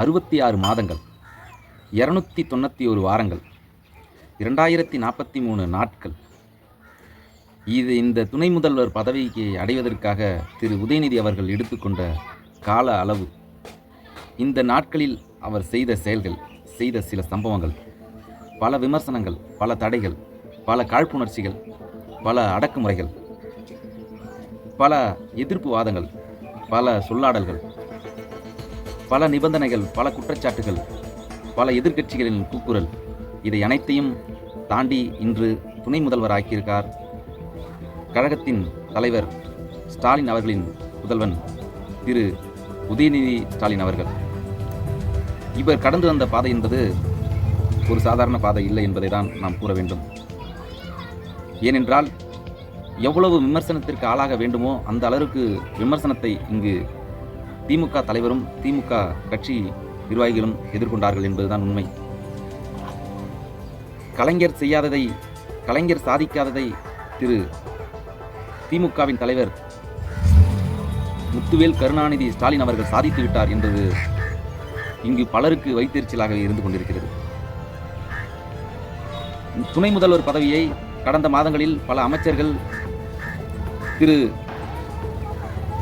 அறுபத்தி ஆறு மாதங்கள் இரநூத்தி தொண்ணூற்றி ஒரு வாரங்கள் இரண்டாயிரத்தி நாற்பத்தி மூணு நாட்கள். இது இந்த துணை முதல்வர் பதவிக்கு அடைவதற்காக திரு. உதயநிதி அவர்கள் எடுத்துக்கொண்ட கால அளவு. இந்த நாட்களில் அவர் செய்த செயல்கள் செய்த சில சம்பவங்கள் பல விமர்சனங்கள் பல தடைகள் பல காழ்ப்புணர்ச்சிகள் பல அடக்குமுறைகள் பல எதிர்ப்பு வாதங்கள் பல சொல்லாடல்கள் பல நிபந்தனைகள் பல குற்றச்சாட்டுகள் பல எதிர்க்கட்சிகளின் கூக்குரல். இதை அனைத்தையும் தாண்டி இன்று துணை முதல்வர் ஆக்கியிருக்கார் கழகத்தின் தலைவர் ஸ்டாலின் அவர்களின் புதல்வன் திரு உதயநிதி ஸ்டாலின் அவர்கள். இவர் கடந்து வந்த பாதை என்பது ஒரு சாதாரண பாதை இல்லை என்பதை தான் நாம் கூற வேண்டும். ஏனென்றால் எவ்வளவு விமர்சனத்திற்கு ஆளாக வேண்டுமோ அந்த அளவுக்கு விமர்சனத்தை இங்கு திமுக தலைவரும் திமுக கட்சி நிர்வாகிகளும் எதிர்கொண்டார்கள் என்பதுதான் உண்மை. கலைஞர் செய்யாததை கலைஞர் சாதிக்காததை திரு திமுகவின் தலைவர் முத்துவேல் கருணாநிதி ஸ்டாலின் அவர்கள் சாதித்து விட்டார் என்பது இங்கு பலருக்கு வைத்தெரிச்சலாக இருந்து கொண்டிருக்கிறது. துணை முதல்வர் பதவியை கடந்த மாதங்களில் பல அமைச்சர்கள் திரு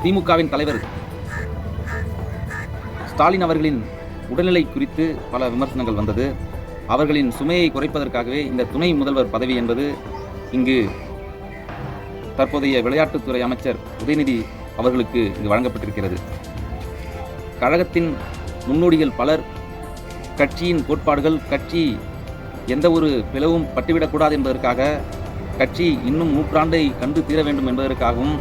திமுகவின் தலைவர் ஸ்டாலின் அவர்களின் உடல்நிலை குறித்து பல விமர்சனங்கள் வந்தது. அவர்களின் சுமையை குறைப்பதற்காகவே இந்த துணை முதல்வர் பதவி என்பது இங்கு தற்போதைய விளையாட்டுத்துறை அமைச்சர் உதயநிதி அவர்களுக்கு இங்கு வழங்கப்பட்டிருக்கிறது. கழகத்தின் முன்னோடிகள் பலர் கட்சியின் கோட்பாடுகள் கட்சி எந்த ஒரு பிளவும் பட்டுவிடக்கூடாது என்பதற்காக கட்சி இன்னும் நூற்றாண்டை கண்டு தீர வேண்டும் என்பதற்காகவும்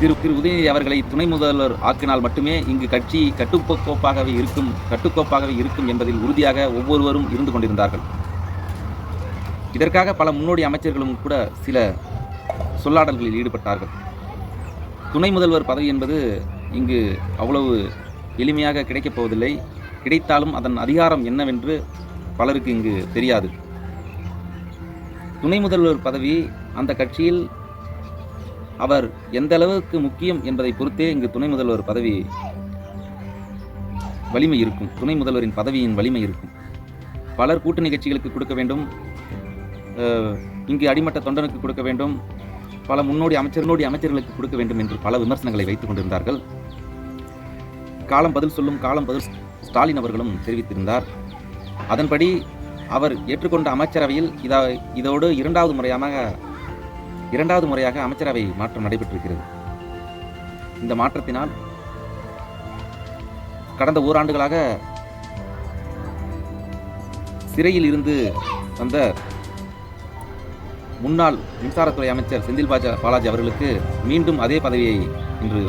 திரு திரு உதயநிதி அவர்களை துணை முதல்வர் ஆக்கினால் மட்டுமே இங்கு கட்சி கட்டுக்கோப்பாகவே இருக்கும் கட்டுக்கோப்பாகவே இருக்கும் என்பதில் உறுதியாக ஒவ்வொருவரும் இருந்து கொண்டிருந்தார்கள். இதற்காக பல முன்னோடி அமைச்சர்களும் கூட சில சொல்லாடல்களில் ஈடுபட்டார்கள். துணை முதல்வர் பதவி என்பது இங்கு அவ்வளவு எளிமையாக கிடைக்கப் போவதில்லை. கிடைத்தாலும் அதன் அதிகாரம் என்னவென்று பலருக்கு இங்கு தெரியாது. துணை முதல்வர் பதவி அந்த கட்சியில் அவர் எந்த அளவுக்கு முக்கியம் என்பதை பொறுத்தே இங்கு துணை முதல்வர் பதவி வலிமை இருக்கும். துணை முதல்வரின் பதவியின் வலிமை இருக்கும். பலர் கூட்டணி கட்சிகளுக்கு கொடுக்க வேண்டும். இங்கு அடிமட்ட தொண்டனுக்கு கொடுக்க வேண்டும். பல முன்னோடி அமைச்சர் அமைச்சர்களுக்கு கொடுக்க வேண்டும் என்று பல விமர்சனங்களை வைத்துக் கொண்டிருந்தார்கள். காலம் பதில் சொல்லும் காலம் பதில் ஸ்டாலின் அவர்களும் தெரிவித்திருந்தார். அதன்படி அவர் ஏற்றுக்கொண்ட அமைச்சரவையில் இதா இதோடு இரண்டாவது முறையாக இரண்டாவது முறையாக அமைச்சரவை மாற்றம் நடைபெற்றிருக்கிறது. இந்த மாற்றத்தினால் கடந்த ஓராண்டுகளாக சிறையில் இருந்து வந்த முன்னாள் மின்சாரத்துறை அமைச்சர் செந்தில் பாஜா பாலாஜி அவர்களுக்கு மீண்டும் அதே பதவியை இன்று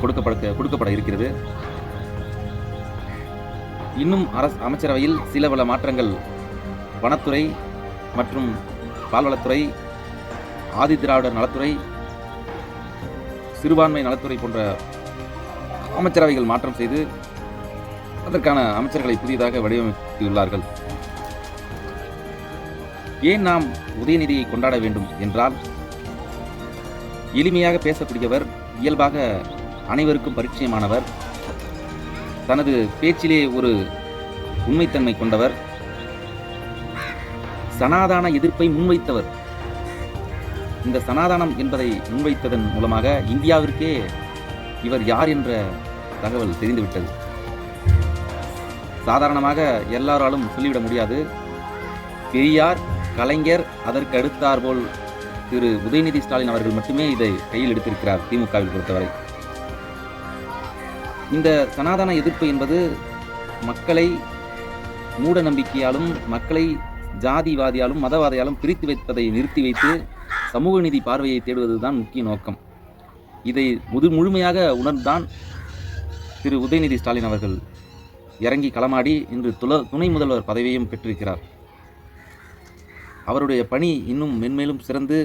கொடுக்கப்பட கொடுக்கப்பட இருக்கிறது. இன்னும் அரசு அமைச்சரவையில் சில பல மாற்றங்கள் வனத்துறை மற்றும் பால்வளத்துறை ஆதி திராவிடர் நலத்துறை சிறுபான்மை நலத்துறை போன்ற அமைச்சரவைகள் மாற்றம் செய்து அதற்கான அமைச்சர்களை புதியதாக வடிவமைத்துள்ளார்கள். ஏன் நாம் உதயநிதியை கொண்டாட வேண்டும் என்றால் எளிமையாக பேசக்கூடியவர் இயல்பாக அனைவருக்கும் பரிச்சயமானவர் தனது பேச்சிலே ஒரு உண்மைத்தன்மை கொண்டவர் சனாதான எதிர்ப்பை முன்வைத்தவர். இந்த சனாதானம் என்பதை முன்வைத்ததன் மூலமாக இந்தியாவிற்கே இவர் யார் என்ற தகவல் தெரிந்துவிட்டது. சாதாரணமாக எல்லாராலும் சொல்லிவிட முடியாது. பெரியார் கலைஞர் அதற்கு அடுத்தாற்போல் திரு உதயநிதி ஸ்டாலின் அவர்கள் மட்டுமே இதை கையில் எடுத்திருக்கிறார் திமுகவில் பொறுத்தவரை. இந்த சனாதன எதிர்ப்பு என்பது மக்களை மூட நம்பிக்கையாலும் மக்களை ஜாதிவாதியாலும் மதவாதியாலும் பிரித்து வைப்பதை நிறுத்தி வைத்து சமூக நீதி பார்வையை தேடுவதுதான் முக்கிய நோக்கம். இதை முது முழுமையாக உணர்ந்தான் திரு உதயநிதி ஸ்டாலின் அவர்கள். இறங்கி களமாடி இன்று துல துணை முதல்வர் பதவியையும் பெற்றிருக்கிறார். அவருடைய பணி இன்னும் மென்மேலும் சிறந்து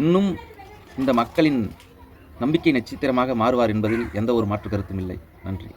இன்னும் இந்த மக்களின் நம்பிக்கை நட்சத்திரமாக மாறுவார் என்பதில் எந்த ஒரு மாற்று கருத்தும் இல்லை. நன்றி.